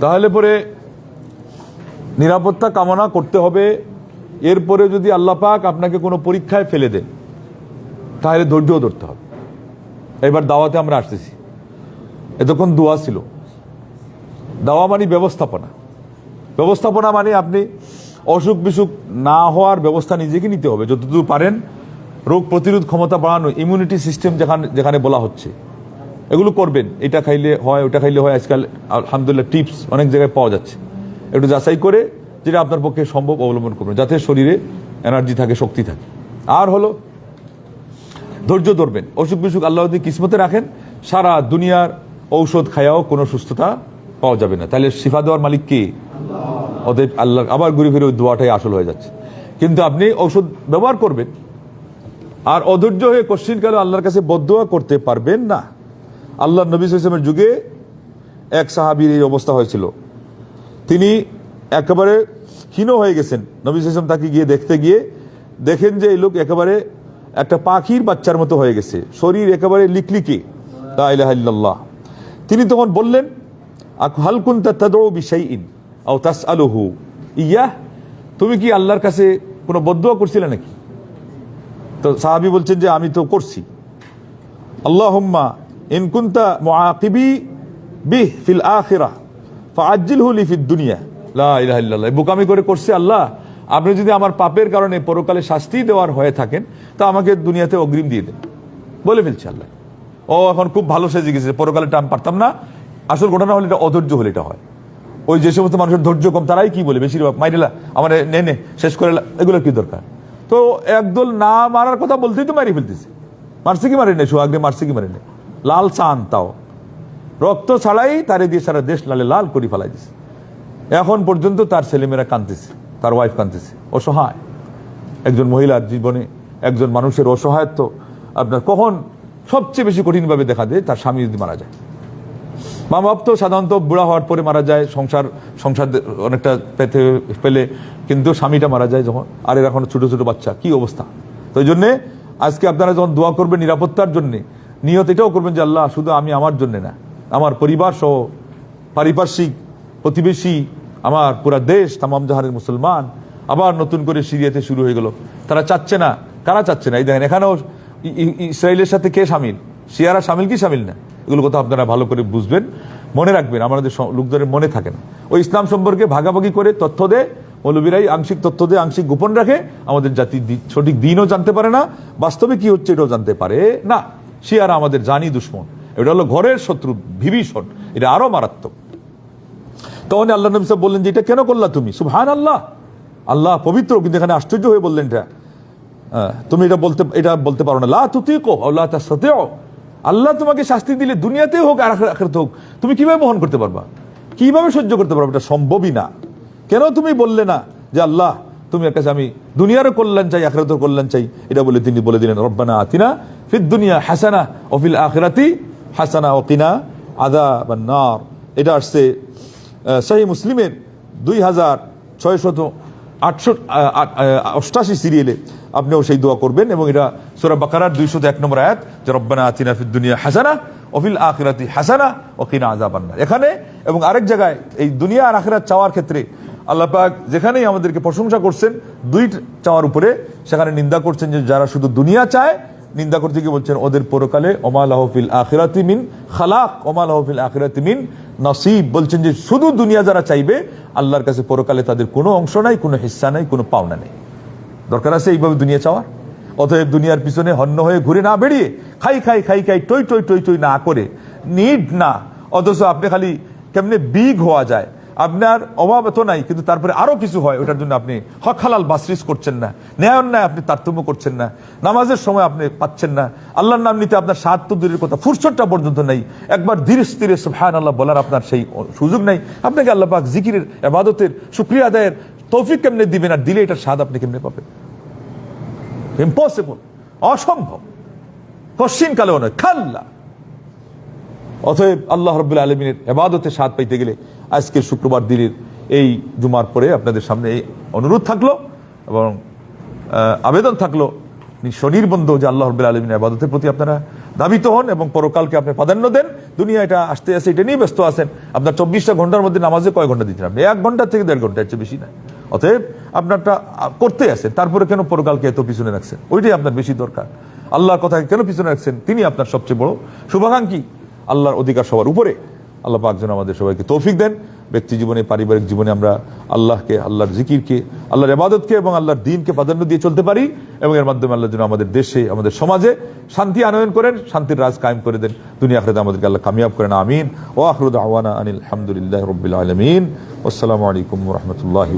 তাহলে পরে নিরাপত্তা কামনা করতে হবে। এরপরে যদি আল্লাহ পাক আপনাকে কোনো পরীক্ষায় ফেলে দেন, তাহলে ধৈর্য ধরতে হবে। এবার দাওয়াতে আমরা আসতেছি। এতক্ষণ দোয়া ছিল। দাওয়া মানে ব্যবস্থাপনা। ব্যবস্থাপনা মানে আপনি অসুখ বিসুখ না হওয়ার ব্যবস্থা নিজেকে নিতে হবে। যতদূর পারেন রোগ প্রতিরোধ ক্ষমতা বাড়ানো ইমিউনিটি সিস্টেম যেখানে যেখানে বলা হচ্ছে। এগুলো করবেন। এটা খাইলে হয়, ওটা খাইলে হয়। আজকাল আলহামদুলিল্লাহ টিপস অনেক জায়গায় পাওয়া যাচ্ছে। একটু যাচাই করে যেটা আপনার পক্ষে সম্ভব অবলম্বন করবেন, যাতে শরীরে এনার্জি থাকে, শক্তি থাকে। আর হলো, ধৈর্য ধরবেন। অসুখ বিসুখ আল্লাহ কিসমতে রাখেন, সারা দুনিয়ার ঔষধ খায়াও কোনো সুস্থতা পাওয়া যাবে না। তাহলে শিফা দেওয়ার মালিক কে? অতএব আল্লাহ, আবার ঘুরে ফিরে ওই দোয়াটাই আসল হয়ে যাচ্ছে। কিন্তু আপনি ঔষধ ব্যবহার করবেন, আর অধৈর্য হয়ে কোশ্চিনকালে আল্লাহর কাছে বদোয়া করতে পারবেন না? আল্লাহ নবী ইসলামের যুগে এক সাহাবির এই অবস্থা হয়েছিল। তিনি একেবারে ক্ষীণ হয়ে গেছেন। নবী ইসলাম তাকে গিয়ে দেখতে গিয়ে দেখেন যে এই লোক একেবারে একটা পাখির বাচ্চার মতো হয়ে গেছে। শরীর একেবারে লিকলিকে। ইল্লাল্লাহ। তিনি তখন বললেন হালকুন তাদৌ ইয়াহ তুমি কি আল্লাহর কাছে কোনো বদুয়া করছিলে নাকি? তো সাহাবি বলছেন যে, আমি তো করছি। আল্লাহুম্মা ইন কুনতা মুআকিবি বিহ ফিল আখিরাহ ফাআজ্জিলহু লি ফিদ দুনিয়া। লা ইলাহা ইল্লাল্লাহ। বোকামি করে করছে আল্লাহ। আপনি যদি আমার পাপের কারণে পরকালে শাস্তি দেওয়ার হয়ে থাকেন, তা আমাকে দুনিয়াতে অগ্রিম দিয়ে দেন। বলে ফেলছে আল্লাহ। ও এখন খুব ভালো সেজে গেছে পরকালেটা আমি পারতাম না। আসল ঘটনা হলে এটা, অধৈর্য হলে এটা হয়। ওই যে সমস্ত মানুষের ধৈর্য কম, তারাই কি বলে? বেশিরভাগ মাইরেলা, আমার নে নে, শেষ করে এগুলো কি দরকার? তো একদল না মারার কথা বলতেই তো মারি ফেলতেছে। মারছে কি মারে নেই সোহাগে মারছে কি মারে নেই লাল চান তাও। রক্ত ছাড়াই তারে দিয়ে সারা দেশ লালে লাল করে ফেলাই দিছে। এখন পর্যন্ত তার ছেলেমেয়েরা কাঁদতেছে, তার ওয়াইফ কাঁদতেছে। অসহায়। একজন মহিলার জীবনে একজন মানুষের অসহায়ত্ব আপনার কখন সবচেয়ে বেশি কঠিনভাবে দেখা দেয়? তার স্বামী যদি মারা যায়। মা বাপ তো সাধারণত বুড়া হওয়ার পরে মারা যায়, সংসার সংসার অনেকটা পেতে পেলে কিন্তু স্বামীটা মারা যায় যখন। আর এর এখন ছোটো ছোটো বাচ্চা, কি অবস্থা? তো এই জন্যে আজকে আপনারা যখন দোয়া করবেন নিরাপত্তার জন্য নিয়ত এটাও করবেন যে আল্লাহ, শুধু আমি আমার জন্য না, আমার পরিবার সহ পারিপার্শ্বিক প্রতিবেশী, আমার পুরা দেশ, তামাম জাহানের মুসলমান, আবার নতুন করে সিরিয়াতে শুরু হয়ে গেল। তারা চাচ্ছে না। কারা চাচ্ছে না? এই দেখেন, এখানেও ইসরায়েলের সাথে কে সামিল? শিয়ারা সামিল কি সামিল না? এগুলো কথা আপনারা ভালো করে বুঝবেন, মনে রাখবেন, আমাদের লোকজনের মনে থাকে না। ওই ইসলাম সম্পর্কে ভাগাভাগি করে তথ্য দেয় মৌলবীরাই আংশিক তথ্য দিয়ে আংশিক গোপন রাখে, আমাদের জাতির দি- সঠিক দিনও জানতে পারে না, বাস্তবে কি হচ্ছে এটাও জানতে পারে না। শিয়ারা আমাদের জানি দুশ্মন। এটা হলো ঘরের শত্রু বিভীষণ। এটা আরও মারাত্মক। তখন আল্লাহ নবী সাহেব বললেন যে এটা কেন করলা তুমি? সুবহান আল্লাহ আল্লাহ পবিত্র কিন্তু এখানে আশ্চর্য হয়ে বললেন এটা। হ্যাঁ, তুমি এটা বলতে এটা বলতে পারো না। তুতিকো আল্লাহ তার সাথেও আল্লাহ তোমাকে শাস্তি দিলে দুনিয়াতেই হোক আর আখেরাতে হোক তুমি কীভাবে বহন করতে পারবা? কীভাবে সহ্য করতে পারবে? এটা সম্ভবই না। কেন তুমি বললে না যে আল্লাহ তুমি এর কাছে আমি দুনিয়ারও কল্যাণ চাই আখেরাতেও কল্যাণ চাই? এটা বলে তিনি বলে দিলেন রব্বানা আতিনা ফিদ দুনিয়া হাসানা অফিল আখেরাতি হাসানা ও কিনা আদা বা নার এটা আসছে শাহী মুসলিমের দুই হাজার ছয়শত আটশো অষ্টাশি সিরিয়ালে আপনিও সেই দোয়া করবেন এবং এটা সোরা বাকারার দুইশত এক নম্বর আয়াত, যে রব্বানা আতিনা দুনিয়া হাসানা অফিল আখিরাতি হাসানা ও কিনা আজাবান্না এখানে এবং আরেক জায়গায় এই দুনিয়া আর আখিরাত চাওয়ার ক্ষেত্রে আল্লাহ পাক যেখানেই আমাদেরকে প্রশংসা করছেন, দুই চাওয়ার উপরে সেখানে নিন্দা করছেন যে যারা শুধু দুনিয়া চায় নিন্দা করতে গিয়ে বলছেন? ওদের পরকালে ওমাল আহফিল আখিরাতি মিন খালাক ওমাল আহফিল আখিরাতি মিন নসিব। বলছেন যে শুধু দুনিয়া যারা চাইবে, আল্লাহর কাছে পরকালে তাদের কোনো অংশ নাই, কোনো হিস্সা নাই, কোনো পাওনা নেই। দরকার আছে এইভাবে দুনিয়া চাওয়ার? অতএব দুনিয়ার পিছনে হন্য হয়ে ঘুরে না বেরিয়ে খাই খাই খাই খাই, টই টই টই টই না করে, নিড না। অথচ আপনি খালি কেমনে বিগ হওয়া যায়? আপনার অভাব তো নাই, কিন্তু তারপরে আরও কিছু হয়, ওটার জন্য আপনি হক হালাল বাসরিস করছেন না ন্যায় অন্যায় আপনি তারতম্য করছেন না, নামাজের সময় আপনি পাচ্ছেন না, আল্লাহর নাম নিতে আপনার তো দূরের কথা, ফুরসতটা পর্যন্ত নেই, একবার ধীরে স্থিরে সুবহান আল্লাহ বলার আপনার সেই সুযোগ নেই, আপনাকে আল্লাহ পাক জিকিরের আবাদতের শুক্রিয়া আদায়ের তৌফিক কেমনে দিবেন আর দিলে এটার স্বাদ আপনি কেমনে পাবেন? ইম্পসিবল অসম্ভব কশ্চিন কালেও নয়, খাল্লা। অতএব আল্লাহ রব্বুল আলমিনের এবাদতে স্বাদ পাইতে গেলে আজকের শুক্রবার দিনের এই জুমার পরে আপনাদের সামনে এই অনুরোধ থাকল এবং আবেদন থাকল শনির বন্ধ যে আল্লাহ রব্বুল আলমিনের আবাদতের প্রতি আপনারা ধাবিত হন এবং পরকালকে আপনি প্রাধান্য দেন। দুনিয়া এটা আসতে আসে এটা নিয়ে ব্যস্ত আছেন। আপনার চব্বিশটা ঘণ্টার মধ্যে নামাজে কয় ঘণ্টা দিচ্ছেন আপনি? এক ঘণ্টা থেকে দেড় ঘণ্টা চেয়ে বেশি না। অতএব আপনারটা করতে আছেন। তারপরে কেন পরকালকে এত পিছনে রাখছেন? ওইটাই আপনার বেশি দরকার। আল্লাহর কথা কেন পিছনে রাখছেন? তিনি আপনার সবচেয়ে বড় শুভাকাঙ্ক্ষী। আল্লাহর অধিকার সবার উপরে। আল্লাহ পাক যেন আমাদের সবাইকে তৌফিক দেন। ব্যক্তি জীবনে, পারিবারিক জীবনে আমরা আল্লাহকে, আল্লাহর জিকিরকে, আল্লাহর ইবাদতকে এবং আল্লাহর দিনকে প্রাধান্য দিয়ে চলতে পারি এবং এর মাধ্যমে আল্লাহ যেন আমাদের দেশে, আমাদের সমাজে শান্তি আনয়ন করেন, শান্তির রাজ কায়েম করে দেন। দুনিয়া আখরাতে আমাদেরকে আল্লাহ কামিয়াব করেন। আমিন। ও আখরুদ আওয়ানা আনিল আলহামদুলিল্লাহ রবিল আলমিন। আসসালামু আলাইকুম রহমতুল্লাহ